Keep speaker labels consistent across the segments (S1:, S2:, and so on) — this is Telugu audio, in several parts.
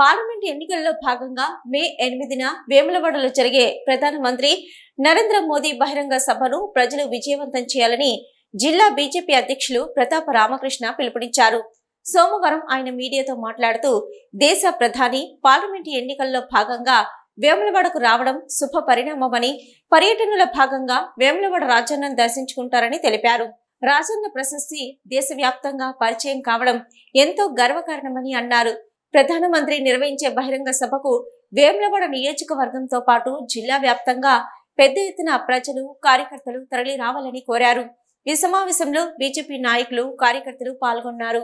S1: పార్లమెంట్ ఎన్నికల్లో భాగంగా మే ఎనిమిదిన వేములవాడలో జరిగే ప్రధానమంత్రి నరేంద్ర మోదీ బహిరంగ సభను ప్రజలు విజయవంతం చేయాలని జిల్లా బీజేపీ అధ్యక్షులు ప్రతాప రామకృష్ణ పిలుపునిచ్చారు. సోమవారం ఆయన మీడియాతో మాట్లాడుతూ దేశ ప్రధాని పార్లమెంట్ ఎన్నికల్లో భాగంగా వేములవాడకు రావడం శుభ పరిణామమని పర్యటనలో భాగంగా వేములవాడ రాజన్నం దర్శించుకుంటారని తెలిపారు. రాజన్న ప్రశస్తి దేశవ్యాప్తంగా పరిచయం కావడం ఎంతో గర్వకారణమని అన్నారు. ప్రధానమంత్రి నిర్వహించే బహిరంగ సభకు వేములవాడ నియోజకవర్గంతో పాటు జిల్లా వ్యాప్తంగా పెద్ద ఎత్తున ప్రజలు కార్యకర్తలు తరలి రావాలని కోరారు. ఈ సమావేశంలో బీజేపీ నాయకులు కార్యకర్తలు పాల్గొన్నారు.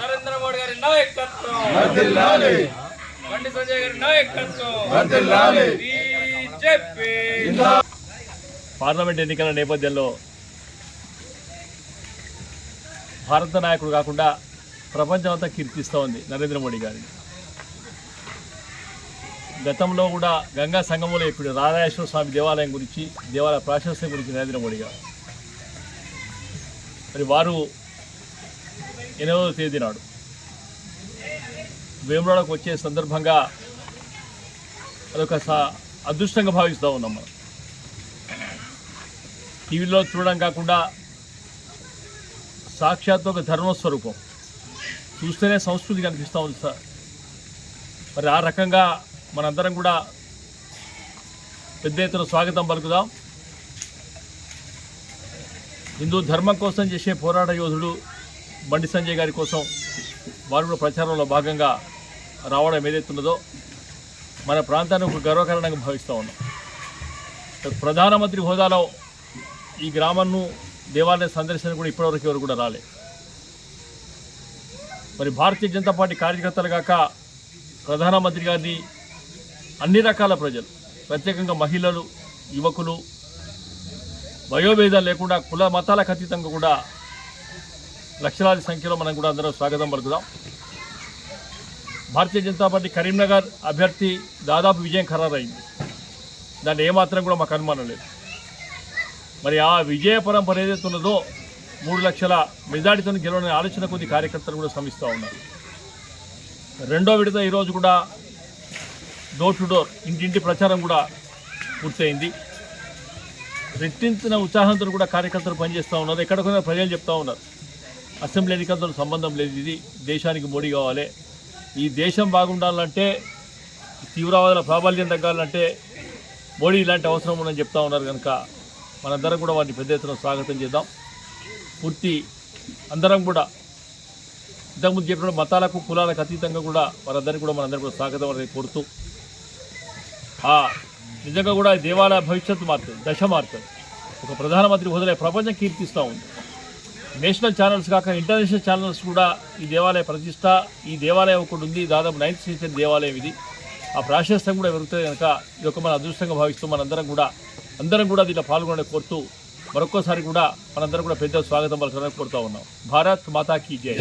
S2: నరేంద్ర మోడీ గారి నాయకత్వం.
S3: వర్ధిల్లాలి
S2: బండి సంజయ్ గారి నాయకత్వం.
S3: వర్ధిల్లాలి
S2: బీజేపీ.
S4: పార్లమెంట్ ఎన్నికల నేపథ్యంలో భారత నాయకుడు కాకుండా ప్రపంచం అంతా కీర్తిస్తూ ఉంది నరేంద్ర మోడీ గారిని. గతంలో కూడా గంగా సంగమంలో ఇప్పుడు రాధాయేశ్వర స్వామి దేవాలయం గురించి దేవాలయ ప్రాశస్త్యం గురించి నరేంద్ర మోడీ గారు. మరి వారు ఎనిమిదవ తేదీ నాడు వేములవాడకు వచ్చే సందర్భంగా అదొక అదృష్టంగా భావిస్తూ ఉన్నాం మనం. టీవీలో చూడడం కాకుండా సాక్షాత్ ఒక ధర్మస్వరూపం. చూస్తేనే సంస్కృతి కనిపిస్తూ ఉంది సార్. మరి ఆ రకంగా మనందరం కూడా పెద్ద ఎత్తున స్వాగతం పలుకుదాం. హిందూ ధర్మం కోసం చేసే పోరాట యోధుడు బండి సంజయ్ గారి కోసం వారు కూడా ప్రచారంలో భాగంగా రావడం ఏదైతున్నదో మన ప్రాంతాన్ని ఒక గర్వకారణంగా భావిస్తూ ఉన్నాం. ప్రధానమంత్రి హోదాలో ఈ గ్రామంను దేవాలయ సందర్శన కూడా ఇప్పటివరకు ఎవరు కూడా రాలే. మరి భారతీయ జనతా పార్టీ కార్యకర్తలు కాక ప్రధానమంత్రి గారిని అన్ని రకాల ప్రజలు ప్రత్యేకంగా మహిళలు యువకులు వయోభేదాలు లేకుండా కుల మతాలకు అతీతంగా కూడా లక్షలాది సంఖ్యలో మనం కూడా అందరం స్వాగతం పలుకుదాం. భారతీయ జనతా పార్టీ కరీంనగర్ అభ్యర్థి దాదాపు విజయం ఖరారైంది. దాన్ని ఏమాత్రం కూడా మాకు అనుమానం లేదు. మరి ఆ విజయ పరంపర ఏదైతే ఉన్నదో మూడు లక్షల మెజార్టీతో గెలవని ఆలోచన కొద్ది కార్యకర్తలు కూడా శ్రమిస్తూ ఉన్నారు. రెండో విడత ఈరోజు కూడా డోర్ టు డోర్ ఇంటింటి ప్రచారం కూడా పూర్తయింది. రెట్టించిన ఉత్సాహంతో కూడా కార్యకర్తలు పనిచేస్తూ ఉన్నారు. ఎక్కడికైనా ప్రజలు చెప్తా ఉన్నారు. అసెంబ్లీ ఎన్నికలతో సంబంధం లేదు ఇది. దేశానికి మోడీ కావాలి. ఈ దేశం బాగుండాలంటే తీవ్రవాదుల ప్రాబల్యం తగ్గాలంటే మోడీ ఇలాంటి అవసరం ఉందని చెప్తా ఉన్నారు కనుక మనందరం కూడా వారిని పెద్ద ఎత్తున స్వాగతం చేద్దాం. పూర్తి అందరం కూడా ఇంతకుముందు చెప్పిన మతాలకు కులాలకు అతీతంగా కూడా వారందరికీ కూడా మనందరం కూడా స్వాగతం అనేది కోరుతూ ఆ నిజంగా కూడా ఈ దేవాలయ భవిష్యత్తు మారుతుంది దశ మారుతుంది ఒక ప్రధానమంత్రి హోదాలో ప్రపంచం కీర్తిస్తూ ఉంది. నేషనల్ ఛానల్స్ కాక ఇంటర్నేషనల్ ఛానల్స్ కూడా ఈ దేవాలయ ప్రతిష్ట ఈ దేవాలయం ఒకటి ఉంది దాదాపు నైన్త్ సెంచరీ దేవాలయం ఇది. ఆ ప్రాశస్తం కూడా పెరుగుతుంది కనుక ఇది ఒక మన అదృష్టంగా భావిస్తూ మనందరం కూడా అందరం కూడా దీంట్లో పాల్గొనే కోరుతూ మరొక్కసారి కూడా మనందరం కూడా పెద్ద స్వాగతం పలకాలని కోరుతా ఉన్నాం. భారత్ మాతాకి జై.